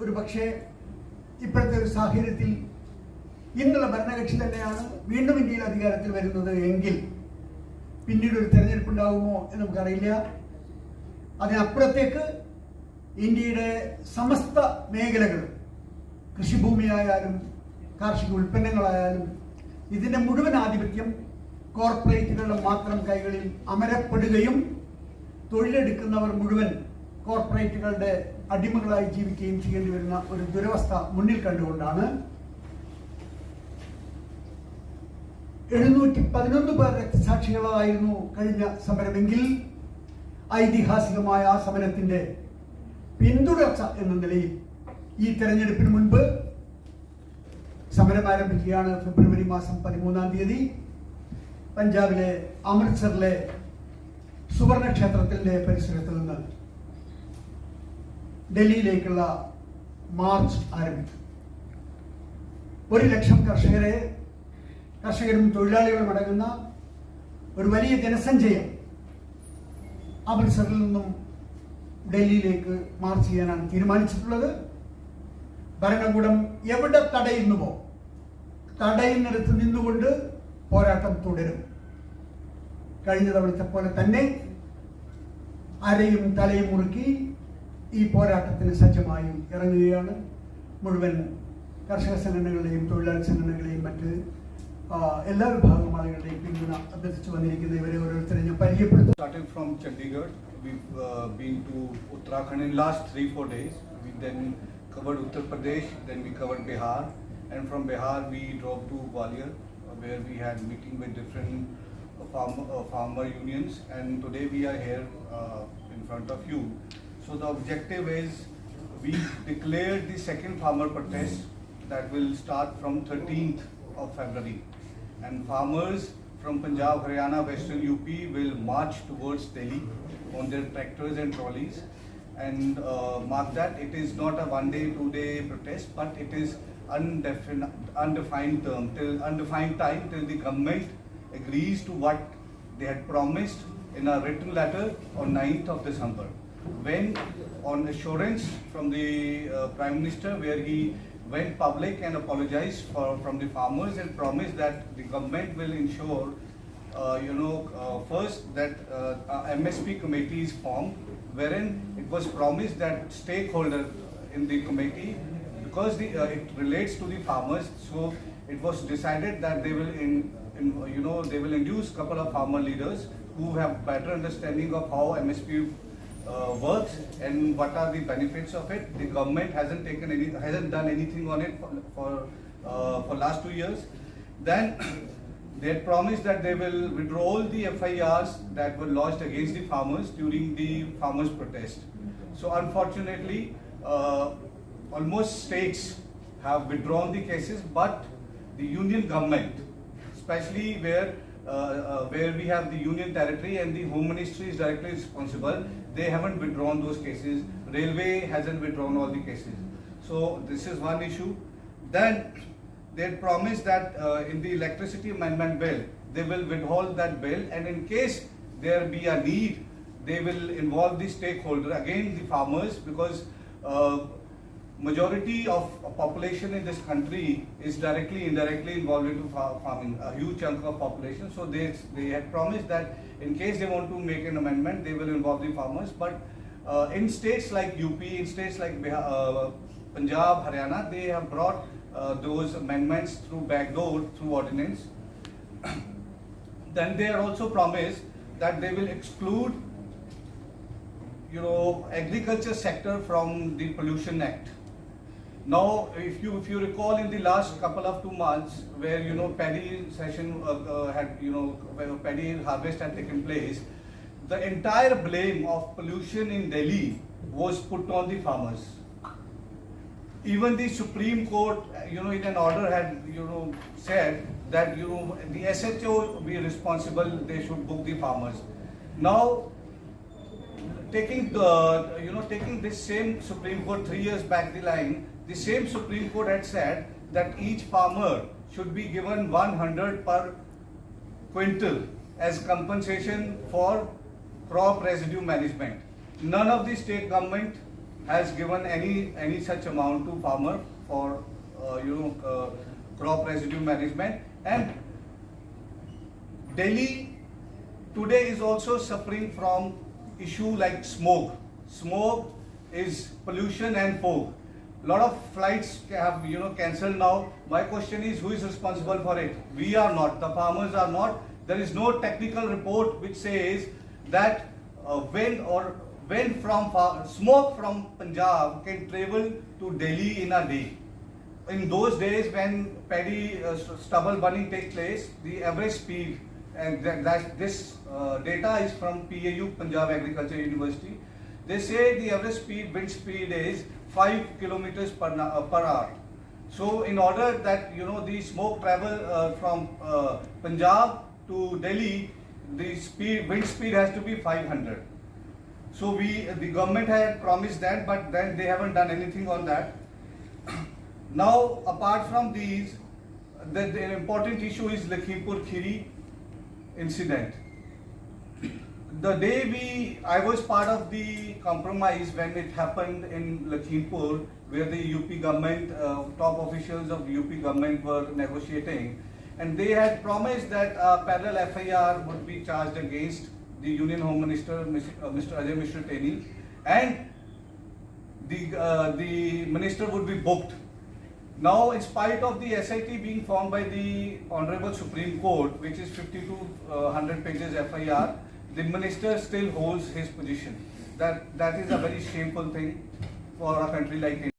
ഒരു പക്ഷേ ഇപ്പോഴത്തെ ഒരു സാഹചര്യത്തിൽ ഇന്നുള്ള ഭരണകക്ഷി തന്നെയാണ് വീണ്ടും ഇന്ത്യയിൽ അധികാരത്തിൽ വരുന്നത് എങ്കിൽ പിന്നീട് ഒരു തെരഞ്ഞെടുപ്പ് ഉണ്ടാകുമോ എന്ന് നമുക്കറിയില്ല. അതിനപ്പുറത്തേക്ക് ഇന്ത്യയുടെ സമസ്ത മേഖലകളും കൃഷിഭൂമിയായാലും കാർഷിക ഉൽപ്പന്നങ്ങളായാലും ഇതിന്റെ മുഴുവൻ ആധിപത്യം കോർപ്പറേറ്റുകളുടെ മാത്രം കൈകളിൽ അമരപ്പെടുകയും തൊഴിലെടുക്കുന്നവർ മുഴുവൻ കോർപ്പറേറ്റുകളുടെ അടിമകളായി ജീവിക്കുകയും ചെയ്യേണ്ടി വരുന്ന ഒരു ദുരവസ്ഥ മുന്നിൽ കണ്ടുകൊണ്ടാണ് എഴുന്നൂറ്റി പതിനൊന്ന് പേർ രക്തസാക്ഷികളായിരുന്നു കഴിഞ്ഞ സമരമെങ്കിൽ ഐതിഹാസികമായ ആ സമരത്തിന്റെ പിന്തുടർച്ച എന്ന നിലയിൽ ഈ തെരഞ്ഞെടുപ്പിന് മുൻപ് സമരം ആരംഭിക്കുകയാണ് ഫെബ്രുവരി മാസം പതിമൂന്നാം തീയതി. പഞ്ചാബിലെ അമൃത്സറിലെ സുവർണ ക്ഷേത്രത്തിന്റെ പരിസരത്ത് നിന്ന്. ഡൽഹിയിലേക്കുള്ള മാർച്ച് ആരംഭിച്ചു. ഒരു ലക്ഷം കർഷകരെ കർഷകരും തൊഴിലാളികളും അടങ്ങുന്ന ഒരു വലിയ ജനസഞ്ചയം അമൃത്സറിൽ നിന്നും ഡൽഹിയിലേക്ക് മാർച്ച് ചെയ്യാനാണ് തീരുമാനിച്ചിട്ടുള്ളത്. ഭരണകൂടം എവിടെ തടയുന്നുവോ തടയുന്നിടത്ത് നിന്നുകൊണ്ട് പോരാട്ടം തുടരും. കഴിഞ്ഞ തവണത്തെ പോലെ തന്നെ അരയും തലയും മുറുക്കി ഈ പോരാട്ടത്തിന് സജ്ജമായും ഇറങ്ങുകയാണ് മുഴുവൻ കർഷക സംഘടനകളെയും തൊഴിലാളി സംഘടനകളെയും മറ്റ് എല്ലാ വിഭാഗം ആളുകളുടെയും പിന്തുണ അഭ്യർത്ഥിച്ചു വന്നിരിക്കുന്ന ഇവരെ ഓരോരുത്തരെ ഞാൻ പരിചയപ്പെടുത്തും Started from Chandigarh, we've uh, been to Uttarakhand in last three four days. Covered Uttar Pradesh, then we covered Bihar, and from Bihar we drove to Gwalior, uh, where we had meeting with different uh, farm, uh, farmer unions, and today we are here uh, in front of you. So the objective is we declared the second farmer protest that will start from 13th of February, and farmers from Punjab, Haryana, Western UP will march towards Delhi on their tractors and trolleys. And uh, mark that it is not a one day, two day protest, but it is undefin- undefined term, till undefined time till the government agrees to what they had promised in a written letter on 9th of December. When on assurance from the uh, Prime Minister where he went public and apologized for, from the farmers and promised that the government will ensure, uh, you know, uh, first that uh, MSP committee is formed, wherein it was promised that stakeholder in the committee, because the, uh, it relates to the farmers, so it was decided that they will in, in, you know, they will induce couple of farmer leaders who have better understanding of how MSP uh, works and what are the benefits of it. The government hasn't taken any, hasn't done anything on it for, for, uh, for last two years. Then they promised that they will withdraw all the FIRs that were lodged against the farmers during the farmers' protest. So unfortunately, uh, almost states have withdrawn the cases, but the union government, especially where where we have the union territory and the home ministry is directly responsible, they haven't withdrawn those cases. Railway hasn't withdrawn all the cases. So this is one issue. Then they promised that uh, in the electricity amendment bill, they will withhold that bill, and in case there be a need, they will involve the stakeholder again the farmers because. Uh, majority of population in this country is directly indirectly involved into farming a huge chunk of population. So they they had promised that in case they want to make an amendment they will involve the farmers. But uh, in states like up in states like Bihar, uh, punjab haryana they have brought uh, those amendments through backdoor through ordinance. Then they are also promised that they will exclude you know agriculture sector from the pollution act now, if you if you recall in the last couple of two months, where you know paddy session uh, uh, had you know paddy harvest had taken place, the entire blame of pollution in Delhi was put on the farmers. Even the Supreme Court, you know, in an order had you know said that you know the SHO be responsible; they should book the farmers. Now taking the you know taking this same Supreme Court three years back the line, the same Supreme Court had said that each farmer should be given 100 per quintal as compensation for crop residue management. None of the state government has given any any such amount to farmer for uh, you know uh, crop residue management and Delhi today is also suffering from issue like smoke. Smoke is pollution and fog. Lot of flights have you know cancelled now. My question is who is responsible for it? We are not. The farmers are not. There is no technical report which says that uh, wind or wind from smoke from Punjab can travel to Delhi in a day in those days when paddy uh, stubble burning take place, the average speed, and that, that this uh, data is from PAU Punjab Agriculture University. They say the average speed, wind speed is five kilometers per, uh, per hour. So in order that you know the smoke travel uh, from uh, Punjab to Delhi, the speed wind speed has to be 500. So we the government had promised that, but then they haven't done anything on that. Now, apart from these, the, the important issue is Lakhimpur Khiri incident. The day we, I was part of the compromise when it happened in Lakhimpur, where the UP government, uh, top officials of the UP government were negotiating, and they had promised that a parallel FIR would be charged against the Union Home Minister, Mr. uh, Mr. Ajay Mishra Teni, and the, uh, the minister would be booked. Now, in spite of the SIT being formed by the Honorable Supreme Court, which is 5200 pages FIR, the minister still holds his position. That, that is a very shameful thing for a country like India.